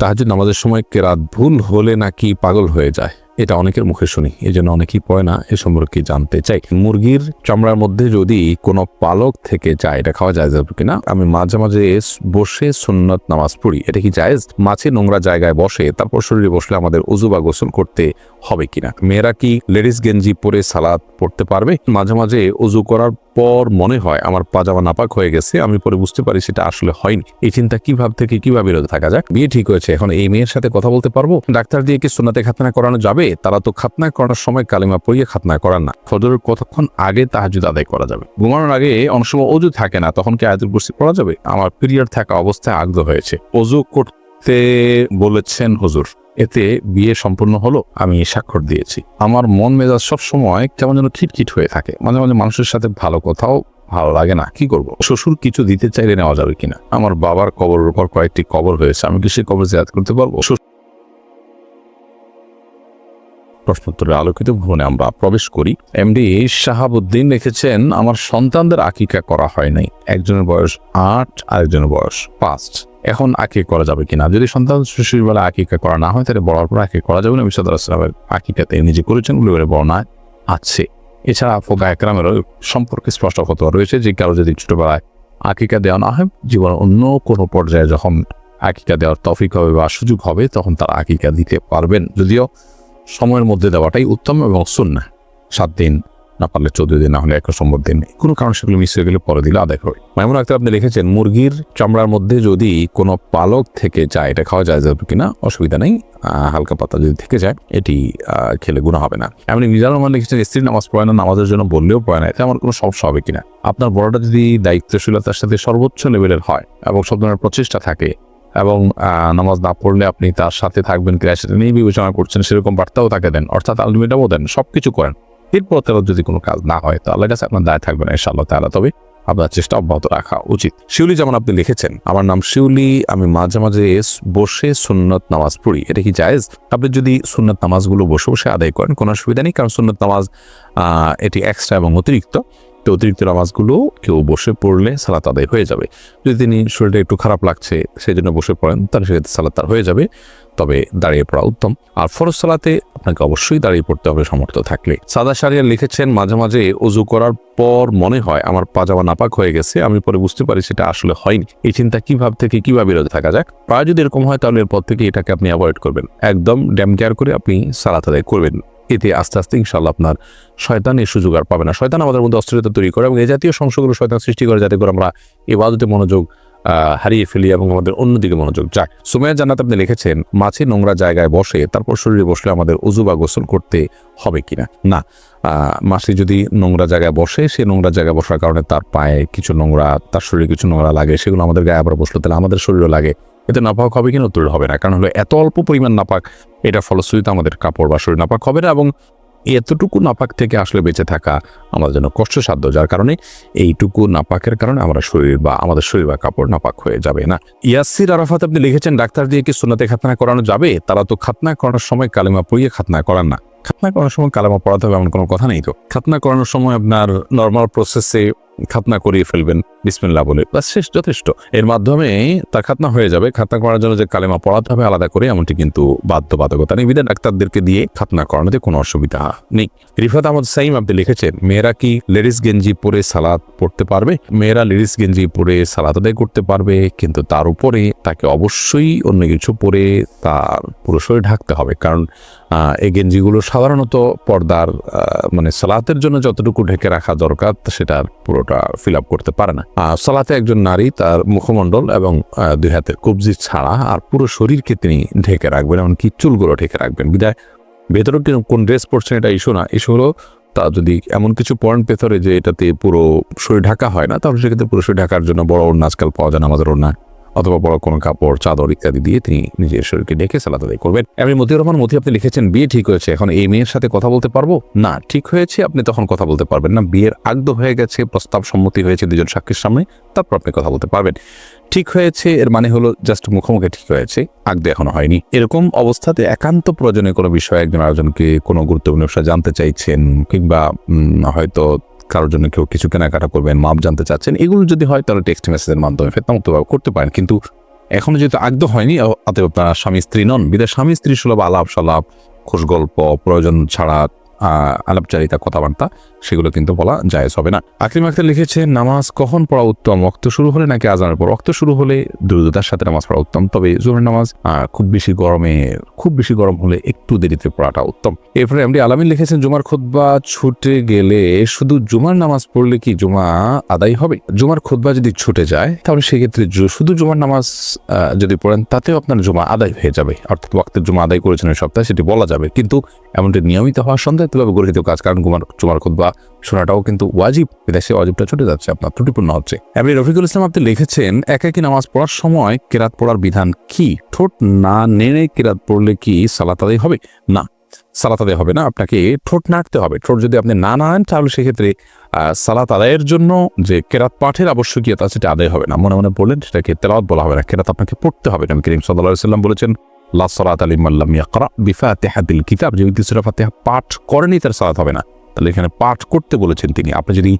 তাহাজুদ নামাজের সময় কেরাত ভুল হলে নাকি পাগল হয়ে যায়। এটা অনেকের মুখে শুনি, এই জন্য অনেকেই পড়ে না, এ সম্পর্কে জানতে চাই। মুরগির চামড়ার মধ্যে যদি কোনো পালক থেকে যায়, এটা খাওয়া যায় যাবে কিনা? আমি মাঝে মাঝে বসে সুন্নত নামাজ পড়ি, এটা কি জায়েজ? মাছে নোংরা জায়গায় বসে, তারপর শরীরে বসলে আমাদের উজু বা গোসল করতে হবে কিনা? মেয়েরা কি লেডিস গেঞ্জি পরে সালাদ পড়তে পারবে? মাঝে মাঝে উজু করার পর মনে হয় আমার পাজামা নাপাক হয়ে গেছে, আমি পরে বুঝতে পারি সেটা আসলে হয়নি। এই চিন্তা কীভাবে থেকে, কীভাবে বিরত থাকা যায় বিয়ে ঠিক হয়েছে, এখন এই মেয়ের সাথে কথা বলতে পারব? ডাক্তার দিয়ে কি সোনাতে খাতনা করানো যাবে? তারা তো খাতনা করার সময় কালিমা পড়িয়ে খাতনা করান না। ফজরের কতক্ষণ আগে তাহাজুদ আদায় করা যাবে? ঘুমানোর আগে অনেক সময় অজু থাকে না, তখন কি আয়াতুল কুরসি পড়া যাবে? আমার পিরিয়ড থাকা অবস্থায় আগ্রহ হয়েছে। অজু করতে বলেছেন হুজুর, এতে বিয়ে সম্পূর্ণ হলো, আমি স্বাক্ষর দিয়েছি। আমার মন মেজাজ সব সময় কেমন যেন খিটখিট হয়ে থাকে। মাঝে মাঝে মানুষের সাথে ভালো কথাও ভালো লাগে না। কি করব? শ্বশুর কিছু দিতে চাইলে নেওয়া যাবে কিনা? আমার বাবার কবরের উপর কয়েকটি কবর হয়েছে, আমি কি সেই কবর জিয়াদ করতে পারব? শ্বশুর- প্রশ্নোত্তরে আলোকিত ভবনে আমরা প্রবেশ করি। এমডি শাহাবুদ্দিন লিখেছেন, আমার সন্তানদের আকিকা করা হয় নাই। একজনের বয়স আট, আরেকজনের বয়স পাঁচ। এখন আকিকা করা যাবে কিনা? যদি সন্তান শিশুর বেলা আকিকা করা না হয়, তাহলে বড়ার পর আকিকা করা যাবে না। বিশ্বদামের আকিকাতে নিজে করেছেন বলে বর্ণায় আছে। এছাড়া ফোকা একরামেরও সম্পর্কে স্পষ্ট ফতোয়া রয়েছে যে, কারও যদি ছোটবেলায় আকিকা দেওয়া না হয়, জীবনের অন্য কোনো পর্যায়ে যখন আকিকা দেওয়ার তফিক হবে বা সুযোগ হবে, তখন তার আকিকা দিতে পারবেন। যদিও সময়ের মধ্যে দেওয়াটাই উত্তম এবং সুন্না সাত দিন না পারলে চোদ্দ দিন, না হলে এক সম্ভব দিন। কোনো কারণ সেগুলো মিস হয়ে গেলে পরে দিলে আদায় হবে মাইমুন আক্তার, আপনি লিখেছেন, মুরগির চামড়ার মধ্যে যদি কোনো পালক থেকে যায়, এটা খাওয়া যায় যাবে কিনা? অসুবিধা নেই। হালকা পাতা যদি থেকে যায়, এটি খেলে গুণা হবে না। এমনি মিজান রহমান লিখেছেন স্ত্রী নামাজ পড়ে না, নামাজের জন্য বললেও পড়ে না, এতে আমার কোনো সমস্যা হবে কিনা? আপনার বড়টা যদি দায়িত্বশীলতার সাথে সর্বোচ্চ লেভেলের হয় এবং সব ধরনের প্রচেষ্টা থাকে এবং নামাজ না পড়লে আপনি তার সাথে থাকবেন কিনা সেটা নিয়ে বিবেচনা করছেন, সেরকম বার্তাও তাকে দেন। অর্থাৎ আলটিমেটাও দেন সব কিছু করেন। এরপর তারা যদি কোনো কাজ না হয়, তো আল্লাহ কাছে আপনার দায় থাকবে না, ইনশাআল্লাহ তাহলে তবে আপনার চেষ্টা অব্যাহত রাখা উচিত। শিউলি যেমন আপনি লিখেছেন, আমার নাম শিউলি, আমি মাঝে মাঝে বসে সুন্নত নামাজ পড়ি। এটা কি জায়েজ? আপনি যদি সুন্নত নামাজগুলো বসে বসে আদায় করেন, কোনো অসুবিধা নেই, কারণ সুন্নত নামাজ এটি এক্সট্রা এবং অতিরিক্ত। তো অতিরিক্ত নামাজগুলো কেউ বসে পড়লে সালাত আদায় হয়ে যাবে। যদি তিনি শরীরটা একটু খারাপ লাগছে সেই জন্য বসে পড়েন, তাহলে সেক্ষেত্রে সালাত তার হয়ে যাবে। তবে দাঁড়িয়ে পড়া উত্তম। আর ফরজ সালাতে আপনাকে অবশ্যই দাঁড়িয়ে পড়তে হবে সমর্থ থাকলে। সাদা সারিয়া লিখেছেন, মাঝে মাঝে উজু করার পর মনে হয় আমার পাজামা নাপাক হয়ে গেছে, আমি পরে বুঝতে পারি সেটা আসলে হয়নি। এই চিন্তা কীভাবে থেকে, কীভাবে বিরত থাকা যাক? প্রায় যদি এরকম হয়, তাহলে এরপর থেকে এটাকে আপনি অ্যাভয়েড করবেন। একদম ড্যাম কেয়ার করে আপনি সালাত আদায় করবেন। এতে আস্তে আস্তে ইনশাল্লাহ আপনার শয়তান এই সুযোগ আর পাবে না। শয়তান আমাদের মধ্যে অস্থিরতা তৈরি করে এবং এই জাতীয় সমস্যাগুলো শয়তান সৃষ্টি করে যাতে করে আমরা এবাদতে মনোযোগ হারিয়ে ফেলি এবং আমাদের অন্যদিকে মনোযোগ যায় সুমাইয়া জান্নাত আপনি লিখেছেন, মাছে নোংরা জায়গায় বসে, তারপর শরীরে বসলে আমাদের উজু বা গোসল করতে হবে কিনা? না। মাছি যদি নোংরা জায়গায় বসে, সে নোংরা জায়গায় বসার কারণে তার পায়ে কিছু নোংরা, তার শরীরে কিছু নোংরা লাগে, সেগুলো আমাদের গায়ে আবার বসল তাহলে আমাদের শরীরও লাগে। এতে নাপাক হবে কিনা উত্তর হবে না। কারণ হলো এত অল্প পরিমাণ নাপাক, এটা ফলশ্রুতিতে আমাদের কাপড় বা শরীর নাপাক হবে না এবং এতটুকু নাপাক থেকে আসলে বেঁচে থাকা আমাদের জন্য কষ্টসাধ্য, যার কারণে এইটুকু নাপাকের কারণে আমরা শরীর বা আমাদের শরীর বা কাপড় নাপাক হয়ে যাবে না। ইয়াসির আরাফাত আপনি লিখেছেন, ডাক্তার দিয়ে কি সুনাতে খাতনা করানো যাবে? তারা তো খাতনা করানোর সময় কালিমা পড়িয়ে খাতনা করান না। খাতনা করানোর সময় কালেমা পড়াতে হবে এমন কোনো কথা নেই তো। খাতনা করানোর সময় আপনার নর্মাল প্রসেসে খাতনা করিয়ে ফেলবেন বিসমিল্লা বলে। বাস শেষ, যথেষ্ট। এর মাধ্যমে তার খাতনা হয়ে যাবে। খাতনা করার জন্য যে কালেমা পড়াতে হবে, আলাদা করে এমনটি কিন্তু বাধ্যবাধকতা নেই। বিধায় ডাক্তারদেরকে দিয়ে খাতনা করানোতে কোনো অসুবিধা নেই। রিফাত আহমদ সাইম আপনি লিখেছেন, মেয়েরা কি লেডিস গেঞ্জি পরে সালাদ পড়তে পারবে? মেয়েরা লেডিস গেঞ্জি পরে সালাদ আদায় করতে পারবে, কিন্তু তার উপরে তাকে অবশ্যই অন্য কিছু পরে তার পুরো শরীর ঢাকতে হবে। কারণ এই গেঞ্জিগুলো সাধারণত পর্দার মানে সালাতের জন্য যতটুকু ঢেকে রাখা দরকার, সেটার পুরোটা ফিল আপ করতে পারে না। সালাতে একজন নারী তার মুখমণ্ডল এবং দুই হাতের কবজি ছাড়া আর পুরো শরীরকে তিনি ঢেকে রাখবেন এমনকি চুলগুলো ঢেকে রাখবেন। বিদায়। ভেতরে কোন ড্রেস পরছেন এটা ইস্যু না। ইস্যু হলো তা যদি এমন কিছু পয়েন্ট পেতরে যে এটাতে পুরো শরীর ঢাকা হয় না, তাহলে সেক্ষেত্রে পুরো শরীর ঢাকার জন্য বড় ওড়না আজকাল পাওয়া যায় না আমাদের ওড়না অথবা বড় কোনো কাপড়, চাদর ইত্যাদি দিয়ে তিনি নিজের শরীরকে ডেকে সালাত আদায় করবেন। এমনি মতিউর রহমান, মতি, আপনি লিখেছেন, বিয়ে ঠিক হয়েছে, এখন এই মেয়ের সাথে কথা বলতে পারব? না, ঠিক হয়েছে, আপনি তখন কথা বলতে পারবেন না। বিয়ের আগদ হয়ে গেছে, প্রস্তাব সম্মতি হয়েছে দুজন সাক্ষীর সামনে, তারপর আপনি কথা বলতে পারবেন। ঠিক হয়েছে, এর মানে হলো জাস্ট মুখোমুখি ঠিক হয়েছে আগদ এখনও হয়নি। এরকম অবস্থাতে একান্ত প্রয়োজনে কোনো বিষয়ে একজন আরেকজনকে কোনো গুরুত্বপূর্ণ বিষয় জানতে চাইছেন কিংবা হয়তো কারোর জন্য কেউ কিছু কেনাকাটা করবেন, মাপ জানতে চাচ্ছেন, এগুলো যদি হয় তাহলে টেক্সট মেসেজের মাধ্যমে ফেতনামুক্তভাবে করতে পারেন। কিন্তু এখনও যেহেতু আগ্রহ হয়নি অতএব আপনারা স্বামী স্ত্রী নন। বিদায় স্বামী স্ত্রী সুলভ আলাপ সালাপ খোশ গল্প প্রয়োজন ছাড়া আলাপচারিতা, কথাবার্তা সেগুলো কিন্তু বলা জায়েজ হবে না। আকরিম আক্তার লিখেছে নামাজ কখন পড়া উত্তম? রক্ত শুরু হলে নাকি আজানের পর? রক্ত শুরু হলে দ্রুততার সাথে নামাজ পড়া উত্তম। তবে জোহরের নামাজ খুব বেশি গরমে, খুব বেশি গরম হলে একটু দেরিতে পড়াটা উত্তম। এরপরে এমডি আলামিন লিখেছেন, জুমার খুতবা ছুটে গেলে শুধু জুমার নামাজ পড়লে কি জুমা আদায় হবে? জুমার খুতবা যদি ছুটে যায়, তাহলে সেক্ষেত্রে শুধু জুমার নামাজ যদি পড়েন, তাতেও আপনার জুমা আদায় হয়ে যাবে। অর্থাৎ ওয়াক্তের জুমা আদায় করেছেন এই সপ্তাহে সেটি বলা যাবে। কিন্তু এমনটি নিয়মিত হওয়ার সন্দেহভাবে গঠিত কাজ, কারণ জুমার জুমার খুতবা শোনাটাও কিন্তু ওয়াজিব। বিদেশে ওয়াজিবটা ছুটে যাচ্ছে, আপনার ত্রুটিপূর্ণ হচ্ছে। এমনি রফিকুল ইসলাম, আপনি লিখেছেন একাকি নামাজ পড়ার সময় কেরাত পড়ার বিধান কি? ঠোঁট না নেড়ে কেরাত পড়লে কি সালাত আদায় হবে? না, সালাত আদায় হবে না, আপনাকে ঠোঁট নাড়তে হবে। ঠোঁট যদি আপনি না নাড়েন, তাহলে সেক্ষেত্রে সালাত আদায়ের জন্য যে কেরাত পাঠের আবশ্যকীয়তা সেটা আদায় হবে না। মনে মনে বললেন, সেটাকে তেলাওয়াত বলা হবে না। কেরাত আপনাকে পড়তে হবে। না করিম সাল্লাহ সাল্লাম বলেছেন, লা সালাত আলী মাল্লাম ইয়াকরা বিফাতিহাতিল কিতাব। যে ব্যক্তি সূরা ফাতিহা পাঠ করেনি, তার সালাত হবে না। তাহলে এখানে পাঠ করতে বলেছেন তিনি। আপনি যদি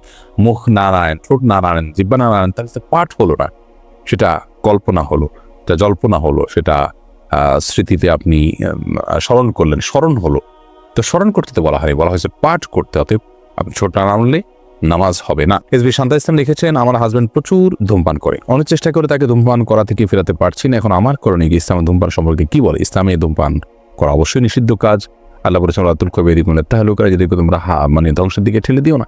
মুখ নারায়ণ, ঠোঁট নারায়ণ জিব্বা নারায়ণ, তাহলে পাঠ হলো না। সেটা কল্পনা হলো, সেটা জল্পনা হলো, সেটা স্মৃতিতে আপনি স্মরণ করলেন, স্মরণ হলো। তো স্মরণ করতে তো বলা হয় বলা হয়েছে পাঠ করতে, অতএব আপনি ছোট না নামলে নামাজ হবে না। এস বি শান্তা ইসলাম লিখেছেন, আমার হাজব্যান্ড প্রচুর ধূমপান করে। অনেক চেষ্টা করে তাকে ধূমপান করা থেকে ফেরাতে পারছি না। এখন আমার করণীয় কি? ইসলামের ধূমপান সম্পর্কে কি বলে? ইসলামে ধূমপান করা অবশ্যই নিষিদ্ধ কাজ। আল্লাহ বলেছেন রাতুল কবে মানে তাহলে করে যদি তোমরা হা মানে ধ্বংসের দিকে ঠেলে দিও না।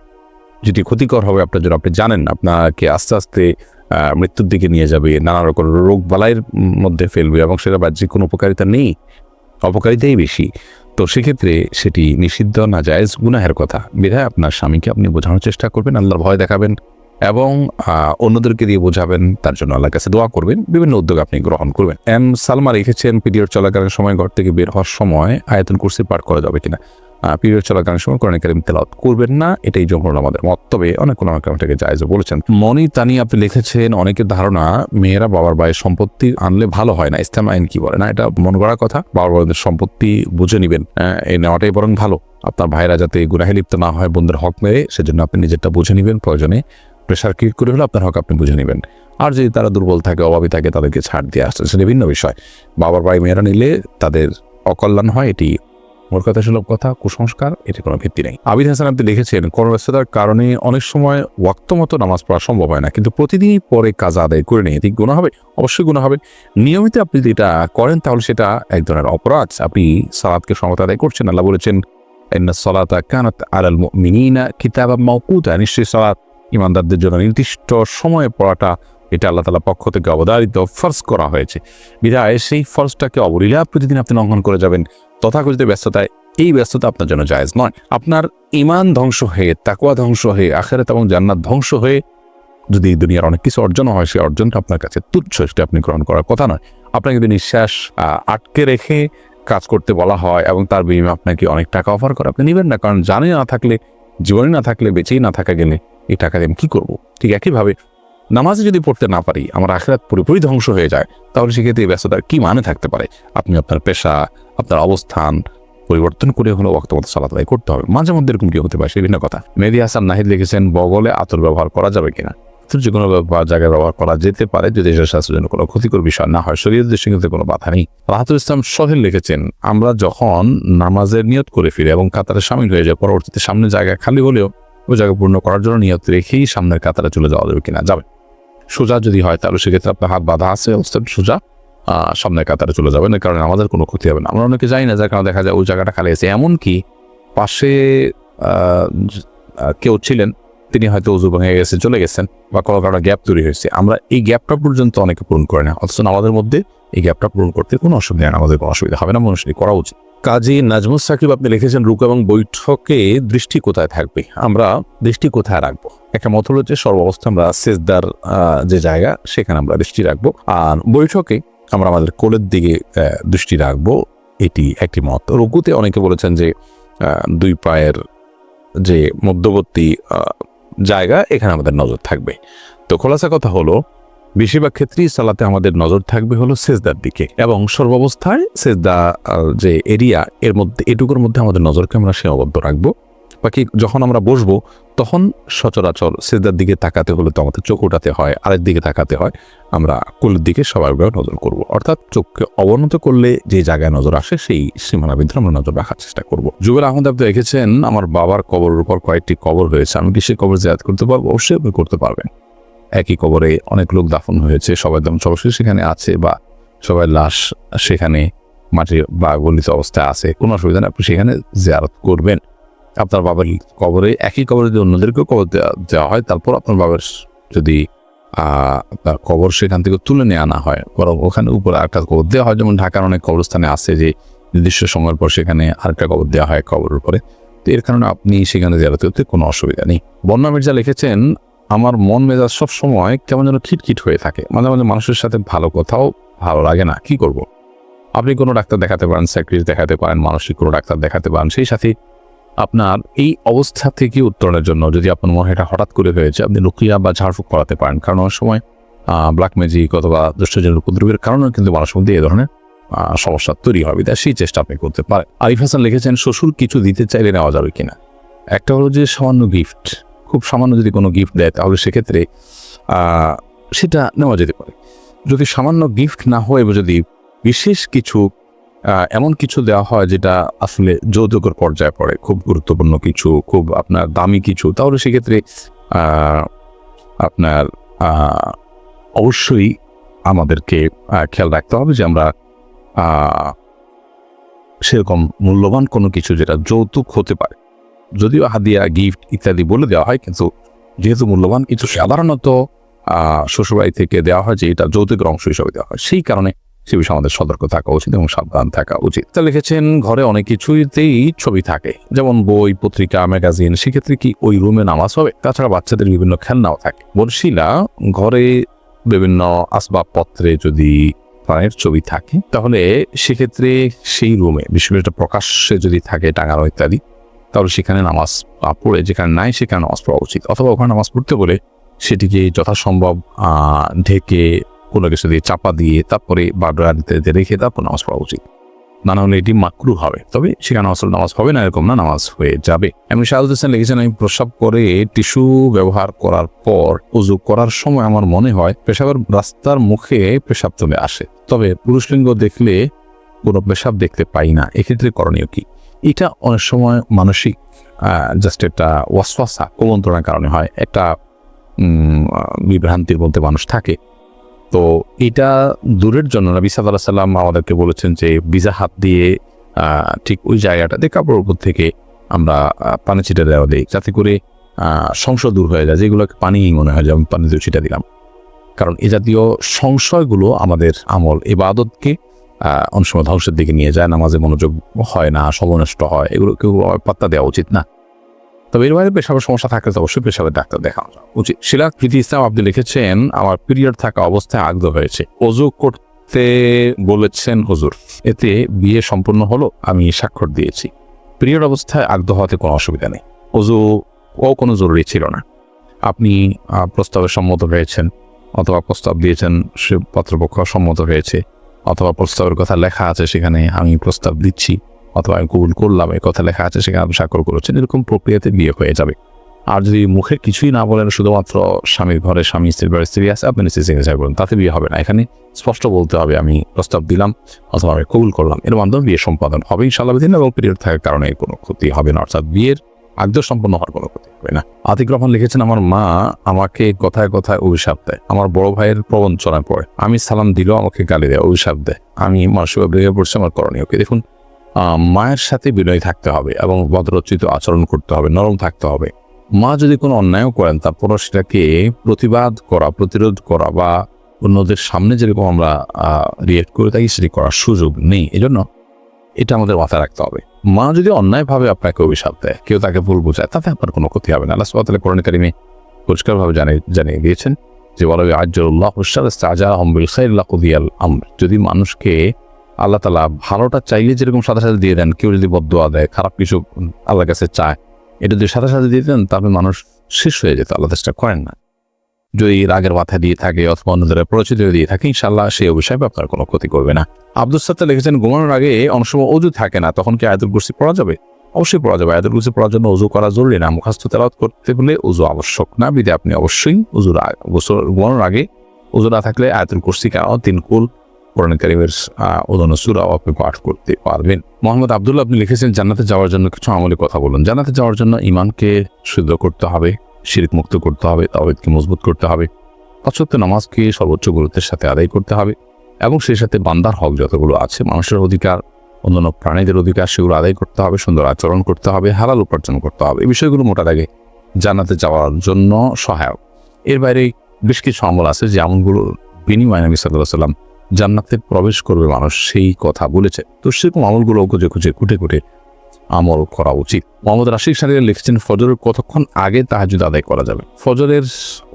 যেটি ক্ষতিকর হবে আপনার জন্য, আপনি জানেন, আপনাকে আস্তে আস্তে মৃত্যুর দিকে নিয়ে যাবে, নানা রকম রোগ বালাইয়ের মধ্যে ফেলবে এবং সেটা বাহ্যিক কোনো উপকারিতা নেই, অপকারিতাই বেশি। তো সেক্ষেত্রে সেটি নিষিদ্ধ না জায়েজ গুনাহের কথা। বিধায় আপনার স্বামীকে আপনি বোঝানোর চেষ্টা করবেন, আল্লাহর ভয় দেখাবেন। এবং অন্যদেরকে দিয়ে বোঝাবেন, তার জন্য আল্লাহর কাছে দোয়া করবেন, বিভিন্ন উদ্যোগ আপনি গ্রহণ করবেন। এম সালমা রেখেছেন পিরিয়ড চলাকালীন সময় ঘর থেকে বের হওয়ার সময় আয়তন কুরসি পাঠ করা যাবে কিনা? পিরিয়ড চলাকালীন সময় কোরআন কারিম তেলাওয়াত করবেন না, এটাই জমহর আমাদের মত। তবে অনেক কোনো এটাকে জায়জও বলেছেন। মনি তানি আপনি লিখেছেন, অনেকের ধারণা, মেয়েরা বাবার ভাইয়ের সম্পত্তি আনলে ভালো হয় না, ইসলাম আইন কি বলে? না, এটা মন গড়া কথা, বাবার ভাইদের সম্পত্তি বুঝে নেবেন। এই নেওয়াটাই বরং ভালো। আপনার ভাইরা যাতে গুনাহে লিপ্ত না হয় বোনদের হক মেরে, সেজন্য আপনি নিজেরটা বুঝে নেবেন, প্রয়োজনে প্রেশার ক্রিয়েট করে হলে আপনার হক আপনি বুঝে নেবেন। আর যদি তারা দুর্বল থাকে, অভাবী থাকে, তাদেরকে ছাড় দিয়ে আসছে সেটা ভিন্ন বিষয়। বাবার ভাই মেয়েরা নিলে তাদের অকল্যাণ হয়, এটি মোর কথা, সুলভ কথা, কুসংস্কার, এটি কোনো ভিত্তি নেই। আবিদ হাসান আপনি লিখেছেন কর্মব্যস্ততার কারণে অনেক সময় ওয়াক্ত মতো নামাজ পড়া সম্ভব হয় না, কিন্তু প্রতিদিনই পরে কাজ আদায় করে নিয়ে, এটি গুণা হবে? অবশ্যই গুণা হবে। নিয়মিত আপনি যদি এটা করেন, তাহলে সেটা এক ধরনের অপরাধ। আপনি সালাদকে সমত আদায় করছেন, আল্লাহ বলেছেন সলাতা কানাত আলাল মুমিনিনা কিতাবা মাওকুতা নিশ্চয়ই সালাত ইমানদারদের জন্য নির্দিষ্ট সময়ে পড়াটা, এটা আল্লাহ তালা পক্ষ থেকে অবধারিত, ফর্জ করা হয়েছে। বিধায় সেই ফর্জটাকে অবলীলা প্রতিদিন আপনি লঙ্ঘন করে যাবেন। তথাকথিত ব্যস্ততায় এই ব্যস্ততা আপনার জন্য জায়েজ নয়। আপনার ইমান ধ্বংস হয়ে তাকুয়া ধ্বংস হয়ে, আখেরাত এবং জান্নাত ধ্বংস হয়ে যদি এই দুনিয়ার অনেক কিছু অর্জন হয়, সেই অর্জনটা আপনার কাছে তুচ্ছ, সেটা আপনি গ্রহণ করার কথা নয়। আপনাকে যদি নিঃশ্বাস আটকে রেখে কাজ করতে বলা হয় এবং তার বিনিময়ে আপনাকে অনেক টাকা অফার করে, আপনি নেবেন না। কারণ জানে না থাকলে, জীবনে না থাকলে, বেঁচেই না থাকা গেলে এই টাকা দিয়ে আমি কী করব? ঠিক একইভাবে নামাজে যদি পড়তে না পারি, আমার আখেরাত পুরোপুরি ধ্বংস হয়ে যায়, তাহলে সেক্ষেত্রে এই ব্যস্ততার কী মানে থাকতে পারে? আপনি আপনার পেশা, আপনার অবস্থান পরিবর্তন করে হলেও বক্তব্য সালাত আদায় করতে হবে। মাঝে মধ্যে এরকম কি হতে পারে? সেই ভিন্ন কথা। মেহেদি হাসান নাহিদ লিখেছেন, বগলে আতর ব্যবহার করা যাবে কিনা? যে কোনো জায়গায় ব্যবহার করা যেতে পারে যদি এসব স্বাস্থ্যের জন্য কোনো ক্ষতিকর বিষয় না হয়। শরীরের দৃষ্টিতে কোনো বাধা নেই। রাহাতুল ইসলাম সহেল লিখেছেন, আমরা যখন নামাজের নিয়ত করে ফিরি এবং কাতারে সামিল হয়ে যায় পরবর্তীতে সামনে জায়গা খালি হলেও ওই পূর্ণ করার জন্য নিয়ত রেখেই সামনের কাতারে চলে যাওয়া যাবে কিনা যাবে। সোজা যদি হয় তাহলে সেক্ষেত্রে আপনার হাত বাঁধা আছে, অবস্থান সোজা। সামনের কাতারে চলে যাবেন কারণ আমাদের কোনো ক্ষতি হবে না। আমরা অনেকে যাই না, যার কারণে দেখা যায় ওই জায়গাটা খালি আছে। এমনকি পাশে কেউ ছিলেন, তিনি হয়তো উজু ভেঙে গেছে, চলে গেছেন বা কোনো কারণে গ্যাপ তৈরি হয়েছে। আমরা এই গ্যাপটা পর্যন্ত অনেকে পূরণ করে না, অথচ আমাদের মধ্যে এই গ্যাপটা পূরণ করতে কোনো অসুবিধা নেই, আমাদের কোনো অসুবিধা হবে না মানুষের করা উচিত। কাজী নাজমুস সাকিব, আপনি লিখেছেন, রুকু এবং বৈঠকে দৃষ্টি কোথায় থাকবে? আমরা দৃষ্টি কোথায় রাখব? একটা মত হলো যে, সর্বাবস্থা আমরা সেজদার যে জায়গা, সেখানে আমরা দৃষ্টি রাখব। আর বৈঠকে আমরা আমাদের কোলের দিকে দৃষ্টি রাখব। এটি একটি মত। রুকুতে অনেকে বলেছেন যে দুই পায়ের যে মধ্যবর্তী জায়গা, এখানে আমাদের নজর থাকবে। তো খোলাসা কথা হলো বেশিরভাগ ক্ষেত্রেই সালাতে আমাদের নজর থাকবে হলো সেজদার দিকে। এবং সর্বাবস্থায় সেজদা যে এরিয়া, এর মধ্যে, এটুকুর মধ্যে আমাদের নজরকে আমরা সীমাবদ্ধ রাখব। বাকি যখন আমরা বসবো, তখন সচরাচর সেজদার দিকে তাকাতে হলে তো আমাদের চোখ উঠাতে হয় আরেক দিকে তাকাতে হয়। আমরা কুলের দিকে স্বাভাবিকভাবে নজর করব। অর্থাৎ চোখকে অবনত করলে যে জায়গায় নজর আসে, সেই সীমানা ভিতরে আমরা নজর রাখার চেষ্টা করব। জুবেল আহমদ আপনি রেখেছেন আমার বাবার কবরের উপর কয়েকটি কবর হয়েছে। আমি কি সেই কবর জিয়াদ করতে পারব? অবশ্যই করতে পারবেন। একই কবরে অনেক লোক দাফন হয়েছে, সবাই দম সবশেষ সেখানে আছে বা সবাই লাশ সেখানে মাটি বা গলিত অবস্থায় আছে, কোনো অসুবিধা নেই, আপনি সেখানে জিয়ারত করবেন। আপনার বাবার কবরে, একই কবরে যদি অন্যদেরকেও কবর দেওয়া হয়, তারপর আপনার বাবার যদি আপনার কবর সেখান থেকে তুলে নিয়ে আনা হয়, বরং ওখানে উপরে আরেকটা কবর দেওয়া হয়, যেমন ঢাকার অনেক কবরস্থানে আছে যে নির্দিষ্ট সময়ের পর সেখানে আরেকটা কবর দেওয়া হয় কবরের উপরে, তো এর কারণে আপনি সেখানে করতে কোনো অসুবিধা নেই। বন্যা মির্জা লিখেছেন আমার মন মেজাজ সব সময় কেমন যেন খিটখিট হয়ে থাকে। মাঝে মাঝে মানুষের সাথে ভালো কথাও ভালো লাগে না। কি করব? আপনি কোনো ডাক্তার দেখাতে পারেন সাইক্রিস্ট দেখাতে পারেন, মানসিক কোনো ডাক্তার দেখাতে পারেন, সেই সাথে আপনার এই অবস্থা থেকে উত্তরণের জন্য যদি আপনার মনে এটা হঠাৎ করে হয়েছে, আপনি রুকিয়া বা ঝাড়ফুঁক করাতে পারেন। কারণ অনেক সময় ব্ল্যাক ম্যাজিক অথবা দুষ্টজনের উপদ্রবের কারণেও কিন্তু মানুষের মধ্যে এই ধরনের সমস্যা তৈরি হবে তাই সেই চেষ্টা আপনি করতে পারেন। আরিফ হাসান লিখেছেন, শ্বশুর কিছু দিতে চাইলে নেওয়া যাবে কিনা? একটা হলো যে সামান্য গিফট খুব সামান্য যদি কোনো গিফট দেয়, তাহলে সেক্ষেত্রে সেটা নেওয়া যেতে পারে। যদি সামান্য গিফট না হয়ে যদি বিশেষ কিছু এমন কিছু দেওয়া হয় যেটা আসলে যৌতুকের পর্যায়ে পড়ে, খুব গুরুত্বপূর্ণ কিছু, খুব আপনার দামি কিছু, তাহলে সেক্ষেত্রে আপনার অবশ্যই আমাদেরকে খেয়াল রাখতে হবে যে আমরা সেরকম মূল্যবান কোনো কিছু যেটা যৌতুক হতে পারে। যদিও হাদিয়া গিফট ইত্যাদি বলে দেওয়া হয়, কিন্তু যেহেতু মূল্যবান কিছু সাধারণত শ্বশুরবাড়ি থেকে দেওয়া হয় যে এটা যৌতুকের অংশ হিসাবে দেওয়া হয়, সেই কারণে সে বিষয়ে আমাদের সতর্ক থাকা উচিত এবং সাবধান থাকা উচিত। তা লিখেছেন, ঘরে অনেক কিছুতেই ছবি থাকে, যেমন বই, পত্রিকা ম্যাগাজিন সেক্ষেত্রে কি ওই রুমে নামাজ হবে? তাছাড়া বাচ্চাদের বিভিন্ন খেলনাও থাকে। বলশিলা ঘরে বিভিন্ন আসবাবপত্রে যদি প্রাণের ছবি থাকে, তাহলে সেক্ষেত্রে সেই রুমে, বিশেষ করে প্রকাশ্যে যদি থাকে টাঙানো ইত্যাদি তাহলে সেখানে নামাজ পড়ে, যেখানে নাই সেখানে নামাজ পড়া উচিত। অথবা ওখানে নামাজ পড়তে বলে সেটিকে যথাসম্ভব ঢেকে কোনো কিছু দিয়ে চাপা দিয়ে তারপরে বাডারিতে রেখে তারপর নামাজ পড়া উচিত। না হলে এটি মাকরু হবে। তবে সেখানে আসলে নামাজ হবে না, এরকম না, নামাজ হয়ে যাবে। এমনি শাহাদ হোসেন লিখেছেন, আমি প্রস্রাব করে টিস্যু ব্যবহার করার পর উজু করার সময় আমার মনে হয় পেশাবের রাস্তার মুখে পেশাব চলে আসে। তবে পুরুষ লিঙ্গ দেখলে কোনো পেশাব দেখতে পাই না। এক্ষেত্রে করণীয় কি? এটা অনেক সময় মানসিক জাস্ট একটা ওয়াসওয়াসা কুমন্ত্রণার কারণে হয়, একটা বিভ্রান্তির মধ্যে মানুষ থাকে। তো এটা দূরের জন্য নবী সাল্লাহ সাল্লাম আমাদেরকে বলেছেন যে বিজা হাত দিয়ে ঠিক ওই জায়গাটাতে কাপড়ের উপর থেকে আমরা পানি ছিটা দেওয়া দিই, যাতে করে সংশয় দূর হয়ে যায়, যেগুলোকে পানি মনে হয়, যেমন পানি দিয়ে ছিটা দিলাম। কারণ এ জাতীয় সংশয়গুলো আমাদের আমল এবাদতকে অনেক সময় ধ্বংসের দিকে নিয়ে যায়, নামাজে মনোযোগ হয় না সমনষ্ট হয়, এগুলো কেউ পাত্তা দেওয়া উচিত না। তবে এর বাইরে পেশাবের সমস্যা থাকলে তো অবশ্যই পেশাবের ডাক্তার দেখানো উচিত। শিলাক প্রীতি ইসলাম, আপনি লিখেছেন, আমার পিরিয়ড থাকা অবস্থায় আগ্রহ হয়েছে। অজু করতে বলেছেন হুজুর, এতে বিয়ে সম্পূর্ণ হলো, আমি স্বাক্ষর দিয়েছি। পিরিয়ড অবস্থায় আগ্রহ হওয়াতে কোনো অসুবিধা নেই। অজু ও কোনো জরুরি ছিল না। আপনি প্রস্তাবে সম্মত হয়েছেন, অথবা প্রস্তাব দিয়েছেন, সে পাত্রপক্ষ সম্মত হয়েছে। অথবা প্রস্তাবের কথা লেখা আছে সেখানে, আমি প্রস্তাব দিচ্ছি, অথবা আমি কবুল করলাম, এই কথা লেখা আছে সেখানে আপনি স্বাক্ষর করেছেন, এরকম প্রক্রিয়াতে বিয়ে হয়ে যাবে। আর যদি মুখে কিছুই না বলেন, শুধুমাত্র স্বামীর ঘরে স্বামী, স্ত্রীর ঘরে স্ত্রী আছে, আপনি স্ত্রী সিগনেচার করুন তাতে বিয়ে হবে না। এখানে স্পষ্ট বলতে হবে, আমি প্রস্তাব দিলাম, অথবা আমি কবুল করলাম, এর মাধ্যমে বিয়ে সম্পাদন হবে ইনশাল্লাহ দিন এবং পিরিয়ড থাকার কারণে কোনো ক্ষতি হবে না। অর্থাৎ বিয়ের আগ্ধ সম্পন্ন হওয়ার কোনো ক্ষতি হবে না? আতিক রহমান লিখেছেন, আমার মা আমাকে কথায় কথায় অভিশাপ দেয়। আমার বড় ভাইয়ের প্রবঞ্চনায় পড়ে। আমি সালাম দিলেও আমাকে গালি দেয়, অভিশাপ দেয়। আমি মানসিক বেরিয়ে পড়ছি, আমার করণীয় কি? দেখুন মায়ের সাথে বিনয় থাকতে হবে এবং ভদ্রচিত আচরণ করতে হবে, নরম থাকতে হবে। মা যদি কোনো অন্যায়ও করেন তারপরও সেটাকে প্রতিবাদ করা, প্রতিরোধ করা বা অন্যদের সামনে যেরকম আমরা রিয়েক্ট করে থাকি, সেটি করার সুযোগ নেই। এজন্য এটা আমাদের মাথায় রাখতে হবে। মা যদি অন্যায়ভাবে আপনাকে অভিশাপ দেয়, কেউ তাকে ভুল বোঝায়, তাতে আপনার কোনো ক্ষতি হবে না। আল্লাহ সুবহানাহু কোরআন কারিমে পরিষ্কারভাবে জানিয়ে জানিয়ে দিয়েছেন যে বলা আজ্জুল্লাহ হুসাদ সাজা হম্বিল খাইল্লা কুদিয়াল যদি মানুষকে আল্লাহ তালা ভালোটা চাইলে যেরকম সাথে সাথে দিয়ে দেন, কেউ যদি বদোয়া দেয়, খারাপ কিছু আল্লাহর কাছে চায়, এটা যদি সাথে সাথে দিয়ে দেন, তাহলে মানুষ শেষ হয়ে যেত, আল্লাহ চেষ্টা করেন না। যদি রাগের মাথায় দিয়ে থাকে অথবা অন্যদের পরিচিত দিয়ে থাকে ইনশাল্লাহ সেই অভিশাপে আপনার কোনো ক্ষতি করবে না। আব্দুল সাত্তা লিখেছেন, ঘুমানোর আগে অনেক সময় অজু থাকে না, তখন কি আয়াতুল কুরসি পড়া যাবে? অবশ্যই পড়া যাবে। আয়াতুল কুরসি পড়ার জন্য উজু করা জরুরি না। মুখাস্ত তেলাওয়াত করতে হলে উজু আবশ্যক না। বিদে আপনি অবশ্যই উজুর ঘুমানোর আগে উজু না থাকলে আয়াতুল কুরসি কেন তিন কুল কোরআন কারিমের ওদন আপনি পাঠ করতে পারবেন। মোহাম্মদ আবদুল্লাহ, আপনি লিখেছেন, জান্নাতে যাওয়ার জন্য কিছু আমলে কথা বলুন। জান্নাতে যাওয়ার জন্য ইমানকে শুদ্ধ করতে হবে। শিরিক মুক্ত করতে হবে, তাওহিদকে মজবুত করতে হবে। পাঁচত্ব নামাজকে সর্বোচ্চ গুরুত্বের সাথে আদায় করতে হবে এবং সেই সাথে বান্দার হক যতগুলো আছে, মানুষের অধিকার, অন্যান্য প্রাণীদের অধিকার, সেগুলো আদায় করতে হবে, সুন্দর আচরণ করতে হবে, হালাল উপার্জন করতে হবে। এই বিষয়গুলো মোটা দাগে জান্নাতে যাওয়ার জন্য সহায়ক। এর বাইরে বেশ কিছু আমল আছে যে আমলগুলো বিনিময় নবী সাল্লাহ সাল্লাম জান্নাতে প্রবেশ করবে মানুষ সেই কথা বলেছে। তো সেরকম আমলগুলো খুঁজে খুঁজে কুটে কুটে আমল করা উচিত। মোহাম্মদ রাশিক সারিয়া লিখছেন, ফজরের কতক্ষণ আগে তাহাজুদ আদায় করা যাবে? ফজরের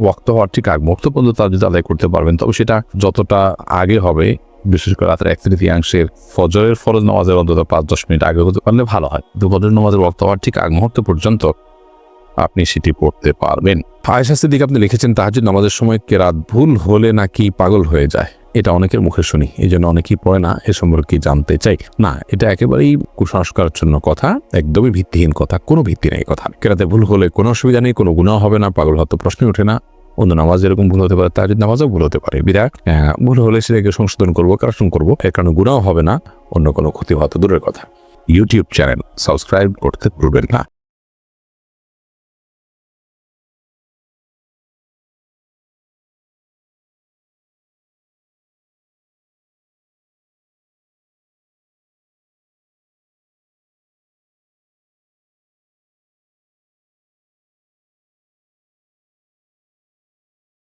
ওয়াক্ত হওয়ার ঠিক আগ মুহূর্ত পর্যন্ত তাহাজুদ আদায় করতে পারবেন, তবে সেটা যতটা আগে হবে, বিশেষ করে রাতের এক তৃতীয়াংশের ফজরের ফরজ নামাজের অন্তত পাঁচ দশ মিনিট আগে হতে পারলে ভালো হয়। কিন্তু ফজর নামাজের ওয়াক্ত হওয়ার ঠিক আগ মুহূর্ত পর্যন্ত আপনি সেটি পড়তে পারবেন। আয়সা দিকে আপনি লিখেছেন তাহাজুদ নামাজের সময় কেরাত ভুল হলে নাকি পাগল হয়ে যায়? এটা অনেকের মুখে শুনি এই জন্য অনেকেই পড়ে না এ সম্পর্কে জানতে চাই? না এটা একেবারেই কুসংস্কারাচ্ছন্ন কথা একদমই ভিত্তিহীন কথা কোনো ভিত্তি নেই কথা। কেরাতে ভুল হলে কোনো অসুবিধা নেই কোনো গুণাও হবে না পাগল হয়তো প্রশ্নই ওঠে না। অন্য নামাজ এরকম ভুল হতে পারে তার নামাজও ভুল হতে পারে বিরাট আহ, ভুল হলে সেটাকে সংশোধন করব কারেকশন করব এর কারণে গুণাও হবে না অন্য কোনো ক্ষতি হয়তো দূরের কথা। ইউটিউব চ্যানেল সাবস্ক্রাইব করতে ভুলবেন না।